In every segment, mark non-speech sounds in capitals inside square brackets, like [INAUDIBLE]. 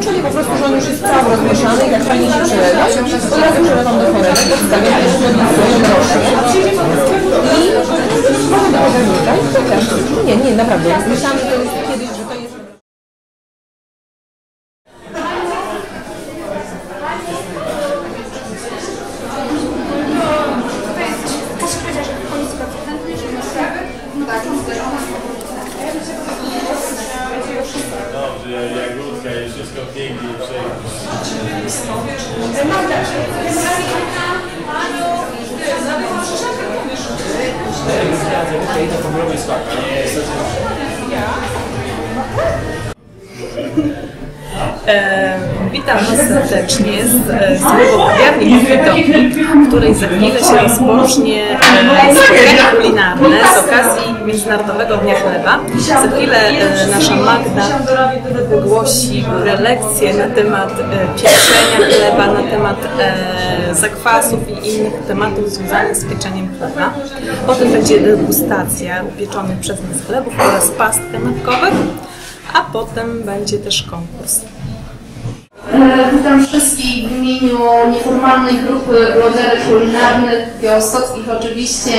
Czyli po prostu, że on już jest cały rozmieszany i tak fajnie się przelewa. Od razu przelewam do chorego, podstawiam, już robię rośnie. I można do ogarnika i. Nie, nie, naprawdę. Myślałam, że to jest... przejdzie. E, witam serdecznie z, e, z mojego kawiarni której za chwilę się rozpocznie e, spotkanie kulinarne z okazji Międzynarodowego Dnia Chleba. Za chwilę e, nasza Magda wygłosi prelekcję na temat e, pieczenia chleba, na temat zakwasów i innych tematów związanych z pieczeniem chleba. Potem będzie degustacja upieczonych przez nas chlebów oraz past kanapkowych, a potem będzie też konkurs. E, Witam wszystkich w imieniu nieformalnej grupy blogerek kulinarnych, białostockich oczywiście.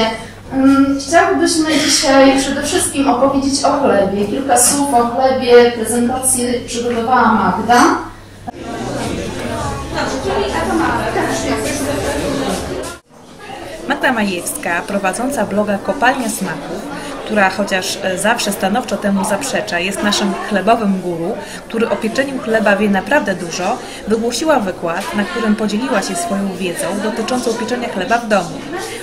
Mm, Chciałybyśmy dzisiaj przede wszystkim opowiedzieć o chlebie. Kilka słów o chlebie. Prezentację przygotowała Magda. Magda Majewska, prowadząca bloga Kopalnia Smaków, która chociaż e, zawsze stanowczo temu zaprzecza, jest naszym chlebowym guru, który o pieczeniu chleba wie naprawdę dużo, wygłosiła wykład, na którym podzieliła się swoją wiedzą dotyczącą pieczenia chleba w domu.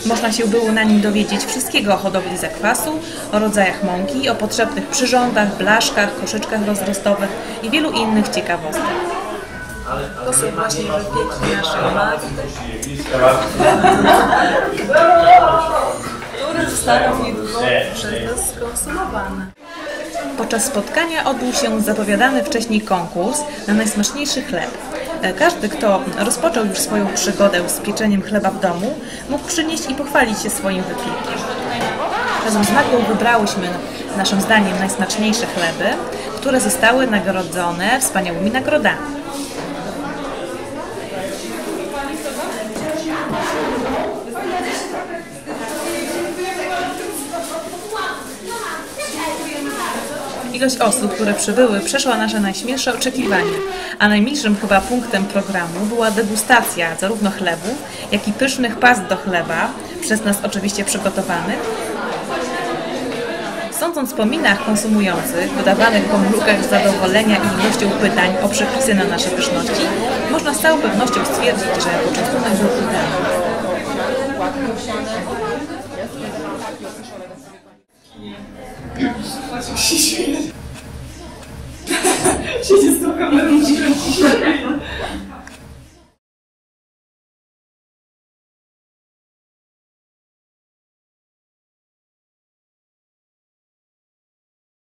Można się było na nim dowiedzieć wszystkiego o hodowli zakwasu, o rodzajach mąki, o potrzebnych przyrządach, blaszkach, koszyczkach rozrostowych i wielu innych ciekawostek. To są właśnie wypieki naszej Magdy. Zostaną niedługo przez nas skonsumowane. Podczas spotkania odbył się zapowiadany wcześniej konkurs na najsmaczniejszy chleb. E, Każdy, kto rozpoczął już swoją przygodę z pieczeniem chleba w domu, mógł przynieść i pochwalić się swoim wypiekiem. Razem z Magdą wybrałyśmy naszym zdaniem najsmaczniejsze chleby, które zostały nagrodzone wspaniałymi nagrodami. Ilość osób, które przybyły, przeszła nasze najśmielsze oczekiwania, a najmilszym chyba punktem programu była degustacja zarówno chlebu, jak i pysznych past do chleba, przez nas oczywiście przygotowanych. Sądząc po minach konsumujących, wydawanych po mrukach zadowolenia i ilością pytań o przepisy na nasze pyszności, można z całą pewnością stwierdzić, że początkunek był udany. [LAUGHS] Siedzi z tą kamerą. [LAUGHS]